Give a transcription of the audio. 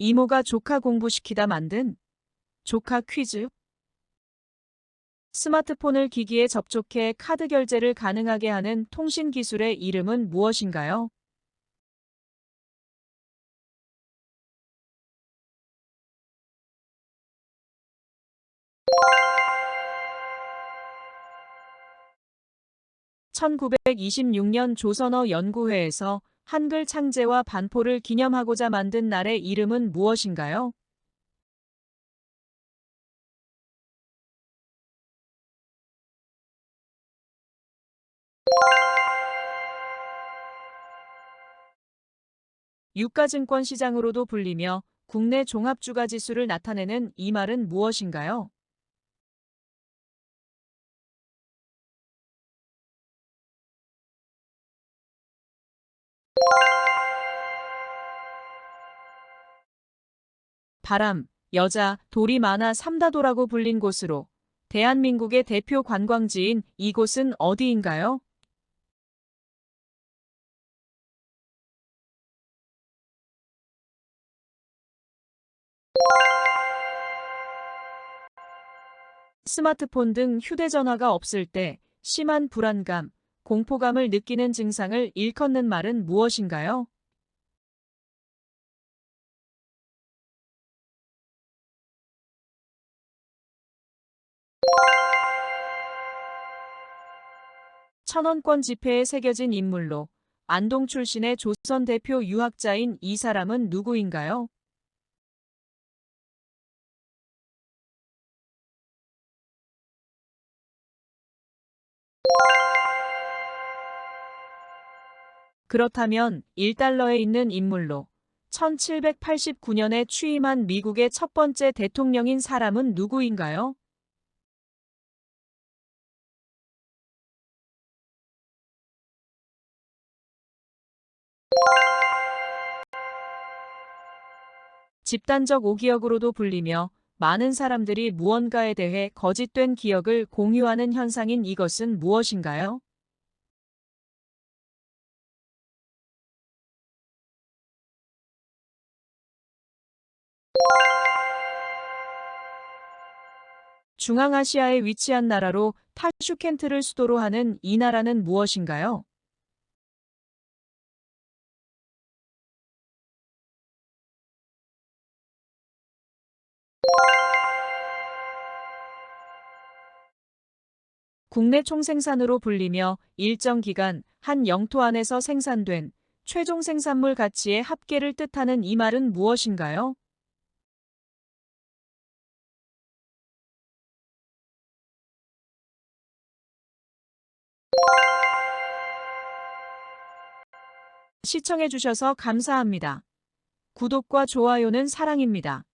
이모가 조카 공부시키다 만든 조카 퀴즈. 스마트폰을 기기에 접촉해 카드 결제를 가능하게 하는 통신 기술의 이름은 무엇인가요? (1926년) 조선어 연구회에서 한글 창제와 반포를 기념하고자 만든 날의 이름은 무엇인가요? 유가증권 시장으로도 불리며 국내 종합주가 지수를 나타내는 이 말은 무엇인가요? 바람, 여자, 돌이 많아 삼다도라고 불린 곳으로 대한민국의 대표 관광지인 이곳은 어디인가요? 스마트폰 등 휴대전화가 없을 때 심한 불안감, 공포감을 느끼는 증상을 일컫는 말은 무엇인가요? 천원권 지폐에 새겨진 인물로 안동 출신의 조선 대표 유학자인 이 사람은 누구인가요? 그렇다면 1달러에 있는 인물로 1789년에 취임한 미국의 첫 번째 대통령인 사람은 누구인가요? 집단적 오기억으로도 불리며 많은 사람들이 무언가에 대해 거짓된 기억을 공유하는 현상인 이것은 무엇인가요? 중앙아시아에 위치한 나라로 타슈켄트를 수도로 하는 이 나라는 무엇인가요? 국내 총생산으로 불리며 일정 기간 한 영토 안에서 생산된 최종 생산물 가치의 합계를 뜻하는 이 말은 무엇인가요? 시청해주셔서 감사합니다. 구독과 좋아요는 사랑입니다.